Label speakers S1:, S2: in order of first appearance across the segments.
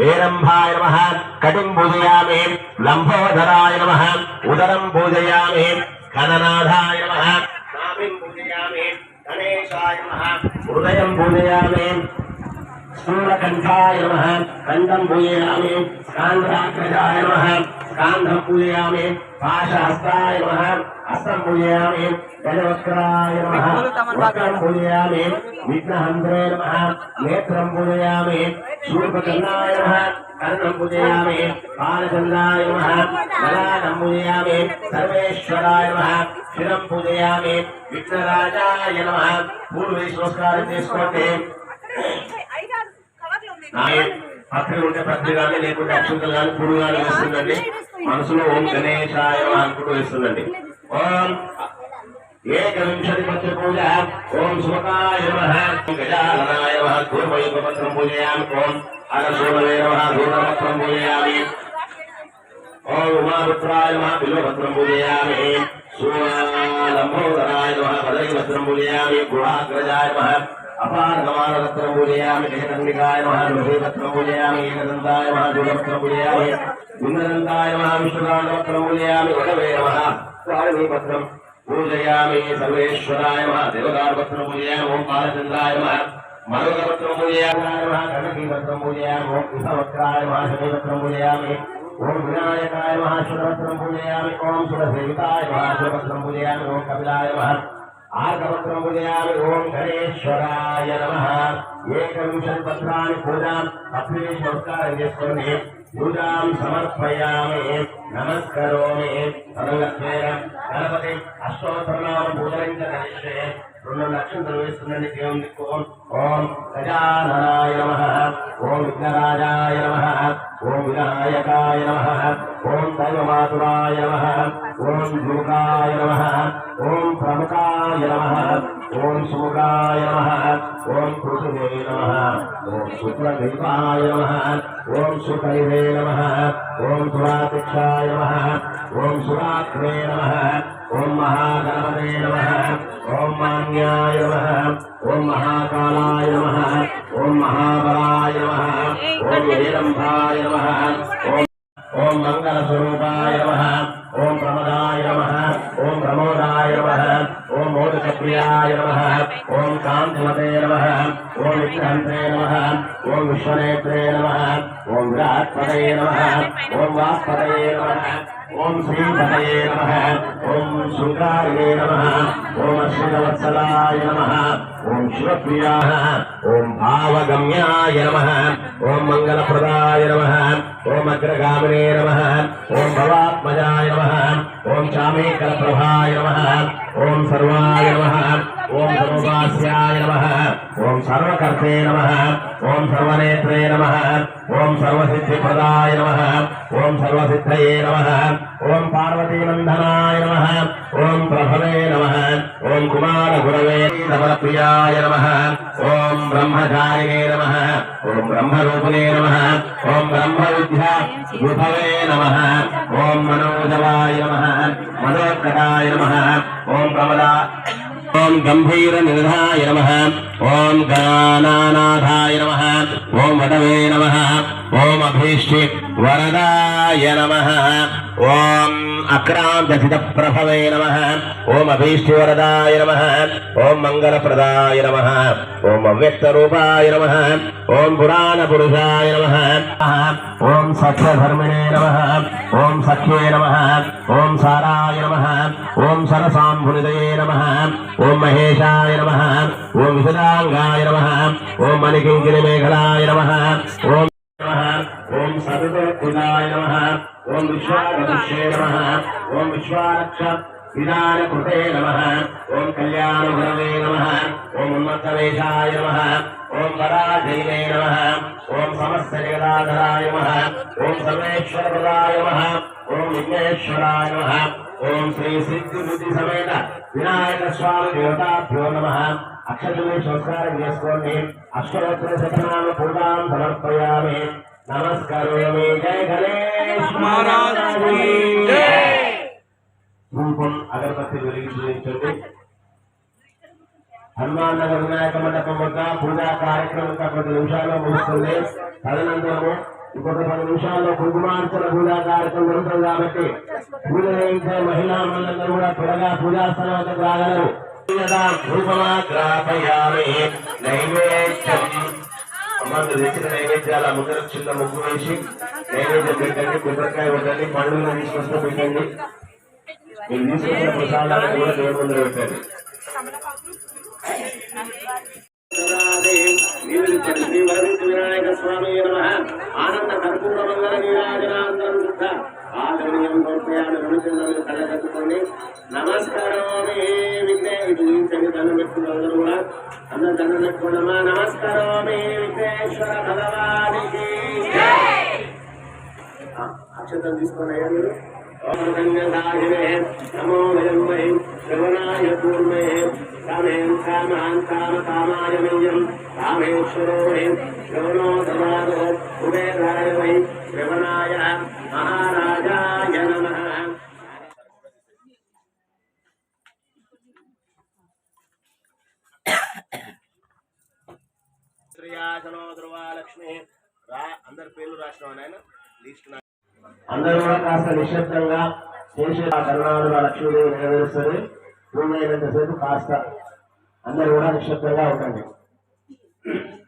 S1: ఏరంభాయ నమ కటిం పూజయామే లంబోధరాయ నమ ఉదరం పూజయామే కననాథాయ నమ పూజయామే గణేశాయ నమ హృదయం పూజయామే స్థూలకంఠాయ నమ కంఠం పూజయామి స్కాంధ్రాగ్రజాయ నమ స్కాంధం పూజయామి పాశహస్తాయ నమ హస్తం పూజయామి గజవక్రాయ నమ వక్రం పూజయామి విఘ్నహంధ్రే నమ నేత్రం పూజయామి శూర్పకర్ణాయ నమ కర్ణం పూజయామి బాలచంద్రాయ నమ గలానం పూజయామి సర్వేశ్వరాయ నమ శిరం పూజయామి విఘ్నరాజాయ నమ పూర్వేశ్ నమస్కారం చేసుకోండి నాయ పత్రి ఉంటే పత్రి కానీ లేకుంటే అక్షంతలు కానీ పురుగు కానీ వేస్తుందండి. మనసులో ఓం గణేశాయ నమః అనుకుంటూ వేస్తుందండి. ఓం ఏకవింశతి పత్ర పూజ ఓం శుభకాయ నమ గజాననాయ నమ ధూమయుగపత్రం పూజయామి ఓం అగసూనవే నమ ధూమపత్రం పూజయామి. ఓం ఉమాపుత్రాయ నమ బిల్వపత్రం పూజయామి. సూలంబోదరాయ నమ పదవిపత్రం పూజయామి. గుహాగ్రజాయ నమ అపారగమానపత్రం పూజయామి జగదండికాయ నమ దుర్భేపత్రం పూజయామి ఏకదంతాయ నమ దూరపత్రం పూజయామి విన్నదంతాయ నమ విష్ణుకాండపత్రం పూజయామి వడవే నమ స్వామిపత్రం పూజయామి సర్వేశ్వరాయ నమ దేవదారపత్రం పూజయామి ఓం బాలచంద్రాయ నమ మరుగపత్రం పూజయామి నమ కనకీపత్రం పూజయామి ఓం కృష్ణవక్రాయ నమ శనిపత్రం పూజయామి ఓం వినాయకాయ నమ శుభపత్రం పూజయామి ఓం శుభసేవితాయ నమ శుభపత్రం ఓం గణేశ్వరాయ నమ. ఏకవింశతి పత్రాన్ని పూజాం. అప్లికేషన్ నమస్కారం చేసుకోండి పూజాం సమర్పయామి. నమస్కరోమి. తదలక్షేణ గణపతి అష్టోత్తరనామ పూజరించే రెండు లక్షలు వేస్తుందండి దేవం దిక్కు ఓం గజాననాయ నమ. ఓం విఘ్నరాజాయ నమ. ఓం వినాయకాయ నమ. ఓం దైవమాతురాయ నమ ఓం ధ్రువకాయ నమ ఓం ప్రముఖాయ నమ ఓం సుముఖాయ నమ ఓం పృథువే నమ ఓం శుక్లదైవాయ నమ ఓం శుకైవే నమ ఓం సురాతిక్షాయ నమ ఓం సురాత్రే నమ ఓం మహాగణపతే నమ ఓం మాన్యాయ నమ ఓం మహాకాలాయ నమ ఓం మహాబలాయ నమ ఓం వీరంభాయ నమ ఓం ఓం మంగళ స్వరూపాయ నమ. ఓం ప్రమదాయ నమ. ఓం ప్రమోదాయ నమ. ఓం మోదకప్రియాయ నమ. ఓం కాంతిమతే నమ. ఓం విగ్రహంతే నమ. ఓం విశ్వనేత్రే నమ. ఓం విరాట్పదే నమ. ఓం వాక్పదే నమ. ఓం శ్రీపతయే నమ ఓం శృంగారే నమ ఓం అశ్వినవత్సలాయ నమ ఓం శివప్రియా ఓం భావగమ్యాయ నమ ఓం మంగళప్రదాయ నమ ఓం అగ్రగామినే నమ ఓం భవాత్మజాయ నమ ఓం చామేకరప్రభాయ నమ ఓం సర్వాయ నమ ఓం సర్వదాస్యాయ నమ ఓం సర్వకర్తే నమ ఓం సర్వనేత్రే నమ ఓం సర్వసిద్ధిప్రదాయ నమ ఓం సర్వసిద్ధయే నమ ఓం పార్వతీనందనాయ నమ ఓం ప్రభవే నమ ఓం కుమార గురవే నమప్రియాయ నమ ఓం బ్రహ్మచారిణే నమ ఓం బ్రహ్మరూపిణే నమ ఓం బ్రహ్మ విద్యా విభవే నమ ఓం మనోజవాయ నమ మనోత్కటాయ నమ ఓం కమలా ఓం గంభీర నిధాయ నమ ఓం గణానాథాయ నమ ఓం వడవే నమ ఓం అభీష్టి వరదాయ నమ ఓం అక్రాంతచిత ప్రభవే నమ ఓం అభీష్టి వరదాయ నమ ఓం మంగళప్రదాయ నమ ఓం అవ్యక్త రూపాయ నమ ఓం పురాణ పురుషాయ నమ ఓం సఖ్యధర్మిణే నమ ఓం సఖ్యే నమ ఓం సారాయ నమ ఓం సరసాంభునిదయే నమ ఓం మహేశాయ నమ ఓం విశదాంగాయ నమ ఓం మణికింకిని మేఘలాయ నమ ఓం నమః ఓం సర్వోత్థాయ నమః ఓం విశ్వాగతుష్యే నమః ఓం విశ్వారక్ష విధాన కృతే నమః ఓం కళ్యాణ గురవే నమః ఓం ఉన్మత్తవేషాయ నమః ఓం పరాజయే నమః. ఓం సమస్త జగదాధరాయ నమః. ఓం సర్వేశ్వరప్రదాయ నమః. ఓం విఘ్నేశ్వరాయ నమః. ఓం శ్రీ సిద్ధి బుద్ధి సమేత వినాయక స్వామి దేవతాభ్యో నమః. అక్షతుల్ని సంస్కారం చేసుకోండి. అష్టోత్తర శతనామ పూజాం సమర్పయామి. నమస్కారమే. జయ గణేష్ మహారాజ్ అగరబత్తి వెలిగించండి హనుమాన్ నగర్ వినాయక మండపం వద్ద పూజా కార్యక్రమం ఇంకా కొద్ది నిమిషాల్లో ముగుస్తుంది. తదనంతరము ఇంకొక పది నిమిషాల్లో కుంకుమార్చన పూజా కార్యక్రమం జరుగుతుంది కాబట్టి పూజ చేయించే మహిళా మండలందరూ కూడా త్వరగా పూజా స్థలం వద్దకు రాగలరు ధూపమాగ్రాపయామి తెచ్చిన నైవేద్యాల ముందర చిన్న ముగ్గు వేసి నైవేద్యం పెట్టండి కొబ్బరికాయ పెట్టండి పండుగ తీసుకొస్తే పెట్టండి. మీరు తీసుకొచ్చిన ప్రసాదాలను కూడా దేవుడు పెట్టండి. వినాయక స్వామి ఆనంద కర్పూర మంగళ నీరాజనాంతరం శుద్ధ ఆదరణీయం సమర్పయామి రెండు కళ్ళకట్టుకోండి నమస్కారం విఘ్నే దండం పెట్టుకున్న అందరూ కూడా అందరూ దండం పెట్టుకోండమ్మా నమస్కారం విఘ్నేశ్వర భగవానికి అక్షతం మీరు నమో విజంబై శ్రవణాయ ధ్రువాలక్ష్మి రా అందరి పేర్లు లిస్ట్ అందరూ కూడా కాస్త నిశ్శబ్దంగా చేసే ఆ కరుణాదుల లక్ష్మీదేవి నెరవేరుస్తుంది. పూజ కాస్త అందరూ కూడా నిశ్శబ్దంగా ఉండండి.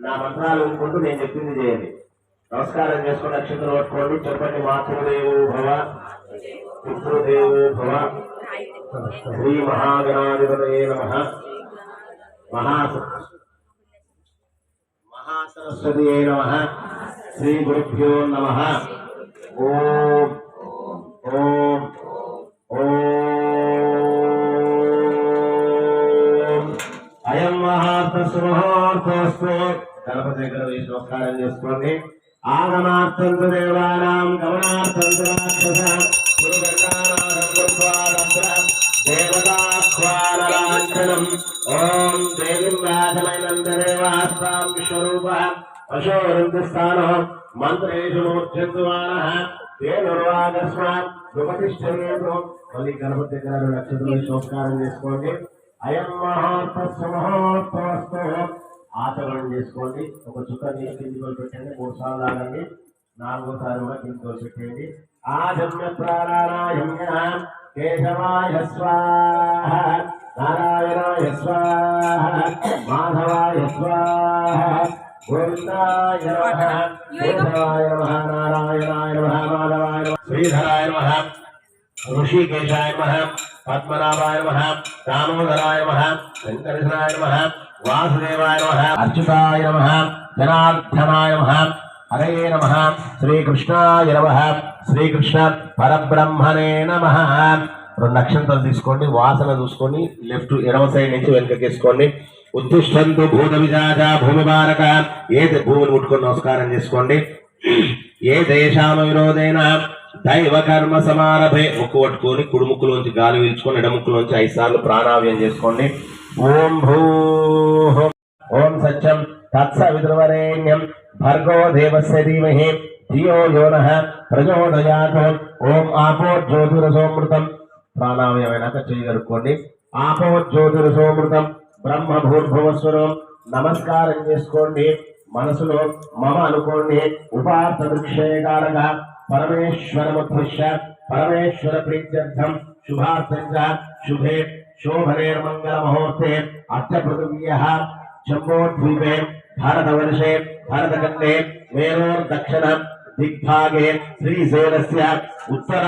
S1: నా మంత్రాలు అనుకుంటూ నేను చెప్పింది చేయండి. నమస్కారం చేసుకుని నక్షత్రం పట్టుకోండి. చెప్పండి మాతృదేవు భవ పితృదేవు భవ. శ్రీ మహాగణాధిపతయే నమ. మహా మహాసరస్వతి నమ. శ్రీ గురుభ్యో నమ. ఓం. ఓం. ఓం. అయం మహాత్మస్మహోర్తోస్తు గణపతి దగ్గర వేసి నమస్కారం చేసుకోండి. ఆగమార్థం దేవానాం గమనార్థం తు రాక్షస ఓం దేవిం రాజమైనందదేవాస్తాం విశ్వరూప. అశోరంతస్థానో మంత్రేషు మూర్ఛంతుమానః మళ్ళీ గణపతి గారు నక్షత్రం నమస్కారం చేసుకోండి. అయం మహోత్సవ ఆచరణ చేసుకోండి. ఒక చుక్క నీరు కిందికి పెట్టండి మూడు సార్లు ఆగండి. నాలుగోసారి కూడా కిందికి పెట్టండి ఆజమ్య ప్రాణాయామ్య కేశవాయ స్వాహ. నారాయణాయ స్వాహ. మాధవాయ స్వాహ. గోవిందాయ నమః. కేశవాయ నమః. నారాయణాయ నమః. మాధవాయ శ్రీధరాయ నమః. ఋషికేశాయ నమ. పద్మనాభాయ నమ దామోదరాయ నమ వెంకటేశ్వరాయ నమ వాసుదేవాయ నమ అచ్యుతాయ నమ జనార్దనాయ నమ హరే నమ శ్రీకృష్ణాయ నమ శ్రీకృష్ణ పరబ్రహ్మణే నమ రెండు నక్షత్రాలు తీసుకోండి వాసన చూసుకొని లెఫ్ట్ ఎడమ సైడ్ నుంచి వెనకకేసుకోండి ఉత్తిష్టంతు భూత విజాజ భూమి బారక ఏ భూమిని ముట్టుకొని నమస్కారం చేసుకోండి. ఏ దేశాను విరోధైన దైవ కర్మ సమారభే ముక్కు పట్టుకొని కుడుముక్కులోంచి గాలి పీల్చుకొని ఎడముక్కులోంచి ఐదు సార్లు ప్రాణావ్యం చేసుకోండి. ఓం భూ ఓం సత్యం. తత్సవిధ్రవరేణ్యం భర్గో దేవస్య ధీమహి. ధియో యోన ప్రచోదయాత్ ఓం ఆపో జ్యోతిరసోమృతం. ప్రాణావయమైనాక చేయగలుక్కోండి ఆపో జ్యోతిరసోమృతం. బ్రహ్మ భూర్భువస్వరం నమస్కారం చేసుకోండి. మనసులో మమ అనుకోండి. ఉపార్థ దృక్షేకారక పరమేశ్వరముద్దిశ్య పరమేశ్వర ప్రీత్యర్థం శుభార్థం శుభే శోభనేర్మంగళమహూర్తే ముహూర్తే పృథివ్య జంబోద్వీపే భారతవర్షే భారతఖండే మేరోర్దక్షిణ దిగ్భాగే శ్రీశైలస్య ఉత్తర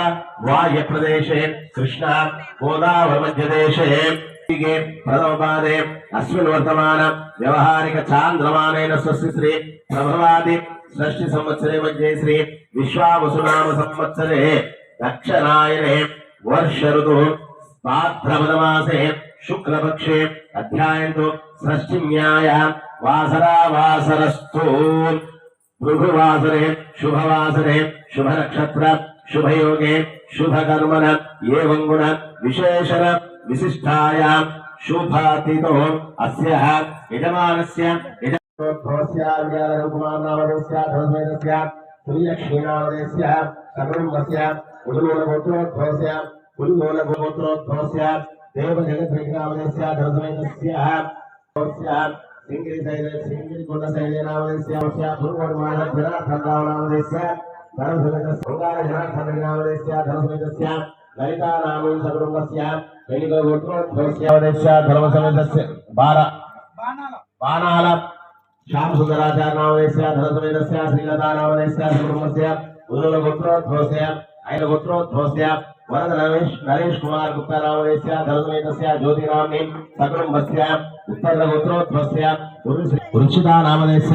S1: వాయుప్రదేశే కృష్ణ గోదావరి మధ్యదేశే ప్రథమపాదే అస్మిన్ వర్తమాన వ్యవహారిక చాంద్రమానైన స్వస్తి శ్రీ ప్రభవాది షష్ఠి సంవత్సరే మధ్య శ్రీ విశ్వావసునామ సంవత్సరే దక్షరాయణే వర్ష ఋతు భాద్రపదమాసే శుక్లపక్షే అధ్యాయంతో షష్ఠిన్యాయ వాసరావాసరస్థో భృగువాసరే శుభవాసరే శుభ నక్షత్ర శుభయోగే శుభకర్మణ ఏవం గుణ విశేషణ విశిష్టాయ శుభాతితో అస్య యజమానస్య యజమానస్య విజయకుమారనామదేస్య ధ్వజవేదస్య శ్రీలక్ష్మీనామదేస్య సకుటుంబస్య ఉడుమూలగోత్రోద్భవస్య ఉడుమూలగోత్రోద్భవస్య దేవజగద్విగ్రామదేస్య ధ్వజవేదస్య సింగిరి శైల సింగిరి కొండ శైలేనామదేశ్య పురుగోడు మాన జనార్దన్ రావు నామదేశ్య ధనసమేత శృంగార జనార్దన్ నామదేశ్య ధనసమేతస్య లలితా నామం సకుటుంబస్య వెలిగో గోత్రోద్భవస్యావదేశ్య ధర్మసమేతస్య బార బాణాల శ్యామ సుందరాచార్య నామదేశ్య ధనసమేతస్య శ్రీలతా నామదేశ్య సకుటుంబస్య ఉదుల గోత్రోద్భవస్య ఆయన గోత్రోద్భవస్య వరద నరేష్ నరేష్ కుమార్ గుప్తా నామదేశ్య ధనసమేతస్య జ్యోతిరామ్ని సకుటుంబస్య ఉత్తర గోత్రోద్భవస్య వృక్షితా నామదేశ్య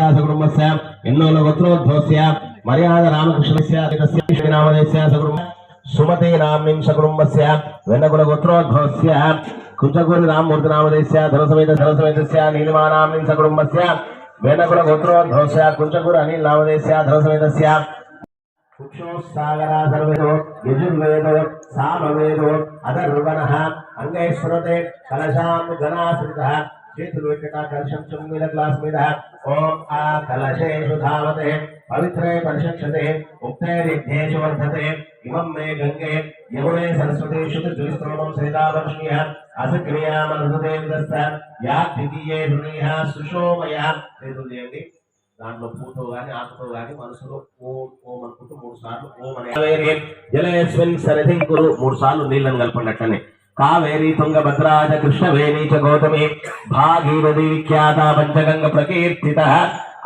S1: సకుటుంబస్య ఎన్నోల గోత్రోద్భవస్య మర్యాద రామకృష్ణస్య తస్య నామదేశ్య సకుటుంబ సుమతి నామ్నిం అనిల్ ధనసమేతస్య సర్వేదో యజుర్వేదో సామవేదో అధర్వణః అంగైశ్వరతే కలశాం గణాశ్రిత చేతులు వెంకట కలశం చెంగు గ్లాస్ మీద ఓం ఆ కలశేషు ధావతే పవిత్రే పరిశక్షతే ఉక్తే రిద్ధేషు వర్ధతే ఇమం మే గంగే యమునే సరస్వతే శుద్ధ జ్యోతిస్త్రోమం శ్రీతావర్ష్ణ్య అసక్రియామృతే యా ద్వితీయే హృదయ సుషోమయ. చేతులు చేయండి. దాంట్లో పూతో గాని ఆకుతో గాని మనసులో ఓం ఓం అనుకుంటూ మూడు సార్లు ఓం అనే జలయస్మిన్ సరథిం కురు. మూడు సార్లు నీళ్ళని కలపండి అట్లనే. కావేరీ తుంగభద్రాజ కృష్ణవేణి చ గౌతమి భాగీరథి విఖ్యాత పంచగంగ ప్రకీర్తిత.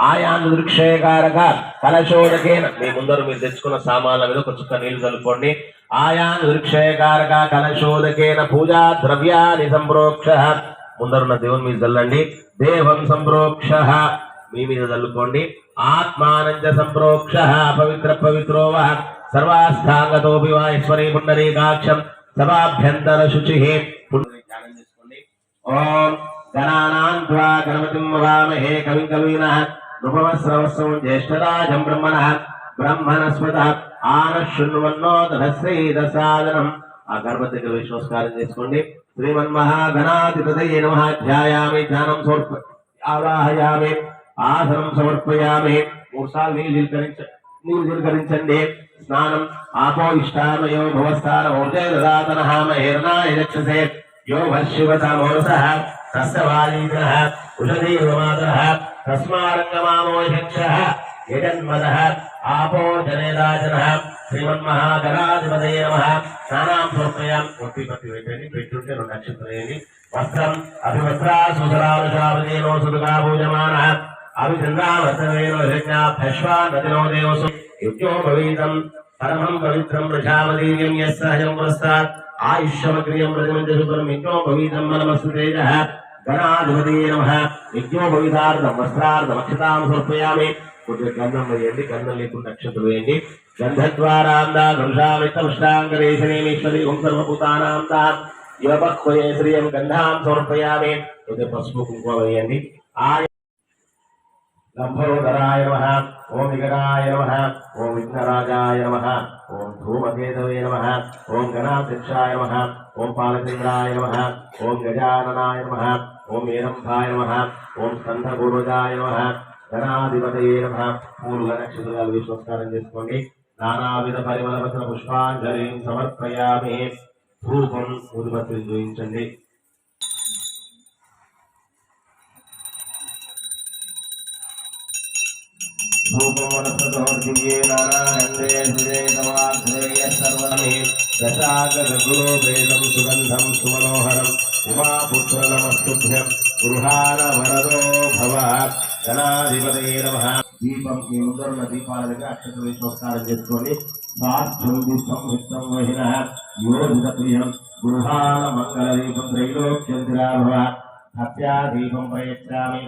S1: ఆయాన్ దృక్షేకారక కలశోదకేన మీ ముందరు మీరు తెచ్చుకున్న సామాన్ల మీద ఒక చుక్క నీళ్ళు కలుపుకోండి ఆయాన్ దృక్షేకారక కలశోదకేన పూజా ద్రవ్యాన్ని సంప్రోక్ష ముందరున్న దేవుని మీద చల్లండి. దేవం సంప్రోక్ష. మీ మీద చల్లుకోండి. ఆత్మానంజ సంప్రోక్ష. పవిత్ర పవిత్రోవ. సర్వాస్థాంగతోపి వా పుండరీకాక్షం. సభాభ్యంతర శుచి. ధ్యానం చేసుకోండి. ఓం గణానాం త్వా గణపతిం వవామహే కవి కవీనః. నృపమశ్రవస్వం జ్యేష్ఠరాజం బ్రహ్మణః బ్రహ్మణస్పత ఆన శృణ్వన్నో దశశ్రీదసాదనం ఆ గణపతికి విశ్వస్కారం వేసి నమస్కారం చేసుకోండి. శ్రీమన్మహాగణాధిపతయే నమః ధ్యాయామి ధ్యానం సమర్ప ఆవాహయామి ఆసనం సమర్పయామి మూడు సార్లు నీళ్ళు చిలకరించ నీళ్ళు చిలకరించండి స్నానం ఆపో ఇష్టామయో భవస్థాన ఊర్జే దదాతన మహేర్నాయ రక్షసే యో భశివతమోసః తస్య వాలీనః ఉషధీవమాతరః తస్మారంగమామోయక్షः యజన్మదః ఆపో జనేదాచనः శ్రీమన్మహాగణాధిపతయే నమః స్నానాం సమర్పయాం కొట్టి పట్టి పెట్టండి పెట్టుంటే రెండు నక్షత్రం వేయండి వస్త్రం అభివస్త్రా సుధరానుషావదేనో సుదుగా పూజమాన అభిచంద్రావసవేనో యజ్ఞాభ్యశ్వా నదినో దేవసు యుజ్ఞో భవీతం పరమం పవిత్రం ప్రజాపదీయం యస్సహజం పురస్తాత్ ఆయుష్యమగ్రియం ప్రతిమంజ శుభ్రం యజ్ఞో భవీతం మనమస్తు తేజ గణాధిపతి నమ. యజ్ఞోపవిధార్థం వస్త్రార్థం అక్షతాం సమర్పయామి. కొద్దిగా గంధం వేయండి గంధం లేకుండా నక్షత్రం వేయండి. గంధద్వారాందా ఓం సర్వభూతానాం యువపక్వయే శ్రియం గంధాం సమర్పయామి. కొద్దిగా పసుపు కుంకుమ వేయండి. ఆయ లంబోదరాయ నమ. ఓం వికటాయ నమ ఓం విఘ్నరాజాయ నమ ఓం ధూమకేతవే నమ ఓం గణాధ్యక్షాయ నమ ఓం పాలచంద్రాయ నమ ఓం గజాననాయ నమ ఓం ఏరంభాయ నమ ఓం స్కంధపూర్వజాయ నమ గణాధిపతయే నమ. పూర్వ నక్షత్రాలు విశ్వస్కారం చేసుకోండి. నానావిధ పరిమళ పుష్పాంజలి సమర్పయామి. ధూపం ఉదిపత్తిని చూపించండి ధూపమనసదోర్దివ్యే నారాయణే హృదయ సమాశ్రయ సర్వమే దశాగగుణో వేదం సుగంధం సుమనోహరం. ఉమాపుత్ర నమస్తుభ్యం గృహాన వరదో భవ. గణాధిపతయే నమ. దీపం మీ ముందరున్న దీపాలకి దగ్గర అక్షత వేసి నమస్కారం సాధ్యం వహిన యోజిత ప్రియం. గృహాన మంగళ దీపం త్రైలోక్యం హత్యాదీపం ప్రయచ్చామి.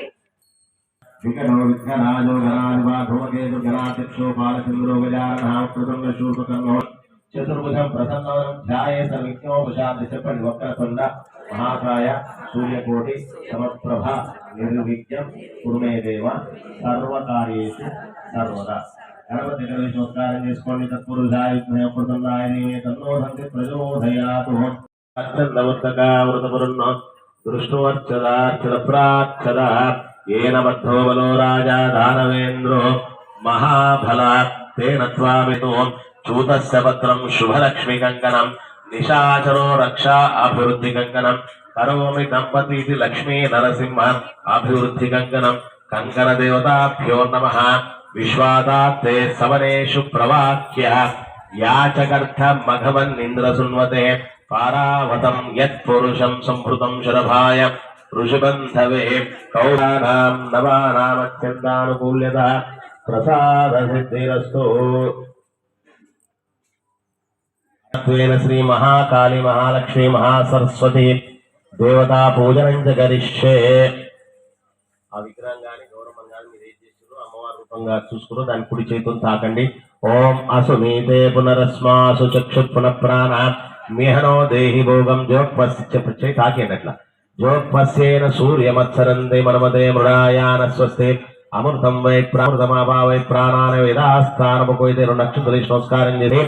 S1: నమస్కరోమి గణేష్ మహారాజకి జై వికటో విఘ్నరాజో గణాధిపా ధూమకేతు గణాధ్యక్షో బాలచంద్రో గజానన కృతంగ శూర్పకర్ణో చతుర్భుజం ప్రసన్నవరం ధ్యాయే సర్విజ్ఞోపశాంతి చెప్పండి వక్రతుండ మహాకాయ సూర్యకోటి సమప్రభ నిర్విఘ్నం కురుమే దేవ సర్వకార్యేషు సర్వదా గణపతి గణేష్ నమస్కారం చేసుకోండి తత్పురుషాయ విఘ్నయపడుతున్నాయని తన్నోదంతి ప్రచోదయాతు అత్యంతవర్తకావృతపురున్న దృష్టవర్చదార్చద ప్రాచ్చద ఏన బద్ధో బలో రాజా దానవేంద్రో మహాఫల తేన త్వామితో చూతస్య పత్రం శుభలక్ష్మి కంకణం నిశాచరో రక్షా అభివృద్ధి కంకణం కరోమి దంపతి ఇది లక్ష్మీ నరసింహ అభివృద్ధి కంకణం కంకణ దేవతాభ్యో నమ విశ్వాదాత్తే సవనేషు ప్రవాక్య యాచకర్థ మఘవన్నింద్ర సున్వతే ఋషభంధవే కౌరాణం నవానామత్యంతానుకూల్యత ప్రసాద సిద్ధిరస్తు శ్రీ మహాకాళి మహాలక్ష్మి మహాసరస్వతి దేవతా పూజనం జరిష్యే ఆ విగ్రహం కానీ గౌరవం కానీ మీరు ఏం చేస్తున్నారు అమ్మవారి రూపంగా చూసుకున్నారు దాని కుడి చేతులు తాకండి. ఓం అసు అసునీతే పునరస్మాసు చక్షు పునఃప్రాణ మిహనో దేహి భోగం జోక్ తాకేయండి అట్లా. జోక్పస్యేన సూర్యమత్సరందే మనమదే మృడాయాన స్వస్తి అమృతం వై ప్రామృతమాభా వై ప్రాణాన వేదాస్థానముకోయితే రెండు నక్షత్రాలు వేసి నమస్కారం చేసి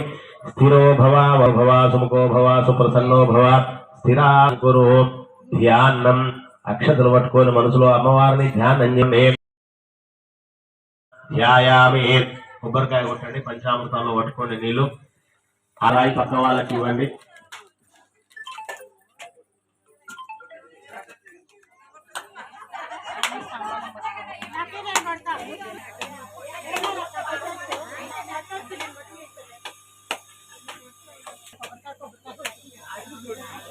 S1: స్థిరో భవ భవ సుముఖో భవ సుప్రసన్నో భవ స్థిరా కురు ధ్యానం అక్షతలు పట్టుకొని మనసులో అమ్మవారిని ధ్యానం చేయండి ధ్యాయామి కొబ్బరికాయ కొట్టండి పంచామృతాల్లో పట్టుకోండి నీళ్ళు. అలాగే పక్క వాళ్ళకి ఇవ్వండి. good.